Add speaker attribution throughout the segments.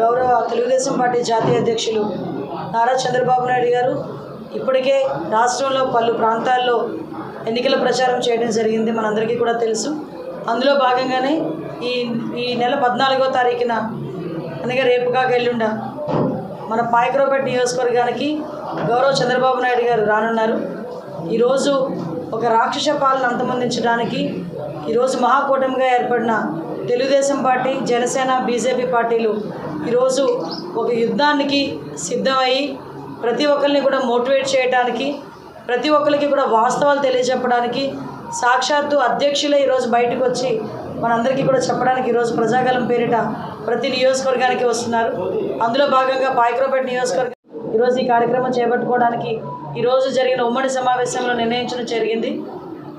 Speaker 1: గౌరవ తెలుగుదేశం పార్టీ జాతీయ అధ్యక్షులు నారా చంద్రబాబు నాయుడు గారు ఇప్పటికే రాష్ట్రంలో పలు ప్రాంతాల్లో ఎన్నికల ప్రచారం చేయడం జరిగింది మనందరికీ కూడా తెలుసు. అందులో భాగంగానే ఈ ఈ నెల పద్నాలుగో తారీఖున అనగా రేపు కాక ఎల్లుండ మన పాయకరోపేట నియోజకవర్గానికి గౌరవ చంద్రబాబు నాయుడు గారు రానున్నారు. ఈరోజు ఒక రాక్షస పాలన అంతమొందించడానికి ఈరోజు మహాకూటమిగా ఏర్పడిన తెలుగుదేశం పార్టీ జనసేన బీజేపీ పార్టీలు ఈరోజు ఒక యుద్ధానికి సిద్ధమయ్యి ప్రతి ఒక్కరిని కూడా మోటివేట్ చేయడానికి ప్రతి ఒక్కరికి కూడా వాస్తవాలు తెలియజెప్పడానికి సాక్షాత్తు అధ్యక్షులే ఈరోజు బయటకు వచ్చి మనందరికీ కూడా చెప్పడానికి ఈరోజు ప్రజాగలం పేరిట ప్రతి నియోజకవర్గానికి వస్తున్నారు. అందులో భాగంగా పాయకరాపేట నియోజకవర్గం ఈరోజు ఈ కార్యక్రమం చేపట్టుకోవడానికి ఈరోజు జరిగిన ఉమ్మడి సమావేశంలో నిర్ణయించడం జరిగింది.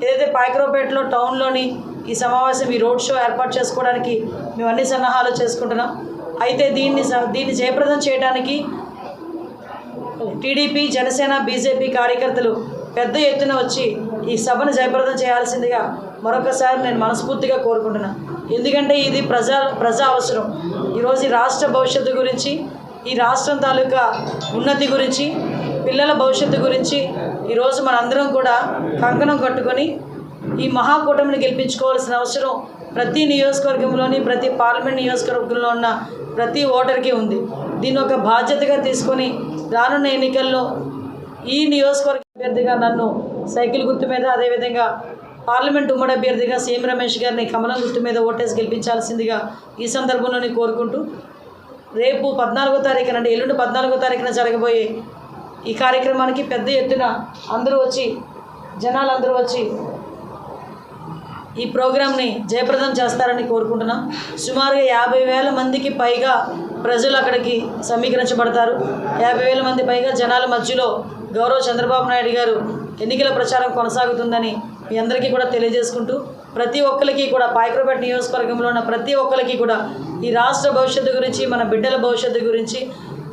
Speaker 1: ఏదైతే పాయకరాపేటలో టౌన్లోని ఈ సమావేశం ఈ రోడ్ షో ఏర్పాటు చేసుకోవడానికి మేము అన్ని సన్నాహాలు చేసుకుంటున్నాం. అయితే దీన్ని స- దీన్ని జయప్రదం చేయడానికి టీడీపీ జనసేన బీజేపీ కార్యకర్తలు పెద్ద ఎత్తున వచ్చి ఈ సభను జయప్రదం చేయాల్సిందిగా మరొకసారి నేను మనస్ఫూర్తిగా కోరుకుంటున్నాను ఎందుకంటే ఇది ప్రజా ప్రజా అవసరం. ఈరోజు రాష్ట్ర భవిష్యత్తు గురించి ఈ రాష్ట్రం తాలూకా ఉన్నతి గురించి పిల్లల భవిష్యత్తు గురించి ఈరోజు మనందరం కూడా కంకణం కట్టుకొని ఈ మహాకూటమిని గెలిపించుకోవాల్సిన అవసరం ప్రతి నియోజకవర్గంలోని ప్రతి పార్లమెంట్ నియోజకవర్గంలో ఉన్న ప్రతి ఓటర్కి ఉంది. దీన్ని ఒక బాధ్యతగా తీసుకొని రానున్న ఎన్నికల్లో ఈ నియోజకవర్గ అభ్యర్థిగా నన్ను సైకిల్ గుర్తు మీద అదేవిధంగా పార్లమెంట్ ఉమ్మడి అభ్యర్థిగా సీఎం రమేష్ గారిని కమలం గుర్తు మీద ఓటేసి గెలిపించాల్సిందిగా ఈ సందర్భంలోనే కోరుకుంటూ రేపు పద్నాలుగో తారీఖున అంటే ఎల్లుండి పద్నాలుగో తారీఖున జరగబోయే ఈ కార్యక్రమానికి పెద్ద ఎత్తున అందరూ వచ్చి జనాలు అందరూ వచ్చి ఈ ప్రోగ్రామ్ని జయప్రదం చేస్తారని కోరుకుంటున్నాం. సుమారుగా యాభై వేల మందికి పైగా ప్రజలు అక్కడికి సమీకరించబడతారు. యాభై వేల మంది పైగా జనాల మధ్యలో గౌరవ చంద్రబాబు నాయుడు గారు ఎన్నికల ప్రచారం కొనసాగుతుందని మీ అందరికీ కూడా తెలియజేసుకుంటూ ప్రతి ఒక్కరికి కూడా పాయకరపేట నియోజకవర్గంలో ఉన్న ప్రతి ఒక్కరికి కూడా ఈ రాష్ట్ర భవిష్యత్తు గురించి మన బిడ్డల భవిష్యత్తు గురించి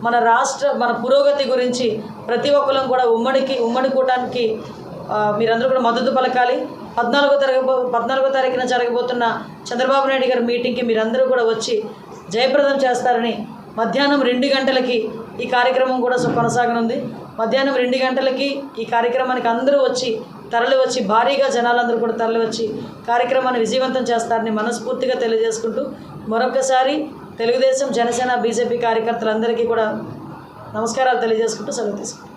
Speaker 1: మన రాష్ట్ర మన పురోగతి గురించి ప్రతి ఒక్కరం కూడా ఉమ్మడికి ఉమ్మడి కూటానికి మీరందరూ కూడా మద్దతు పలకాలి. పద్నాలుగో తరగబో పద్నాలుగో తారీఖున జరగబోతున్న చంద్రబాబు నాయుడు గారి మీటింగ్కి మీరందరూ కూడా వచ్చి జయప్రదం చేస్తారని మధ్యాహ్నం రెండు గంటలకి ఈ కార్యక్రమం కూడా కొనసాగనుంది. మధ్యాహ్నం రెండు గంటలకి ఈ కార్యక్రమానికి అందరూ వచ్చి తరలి వచ్చి భారీగా జనాలందరూ కూడా తరలి వచ్చి కార్యక్రమాన్ని విజయవంతం చేస్తారని మనస్ఫూర్తిగా తెలియజేసుకుంటూ మరొకసారి తెలుగుదేశం జనసేన బీజేపీ కార్యకర్తలందరికీ కూడా నమస్కారాలు తెలియజేసుకుంటూ సెలవు తీసుకుంటాం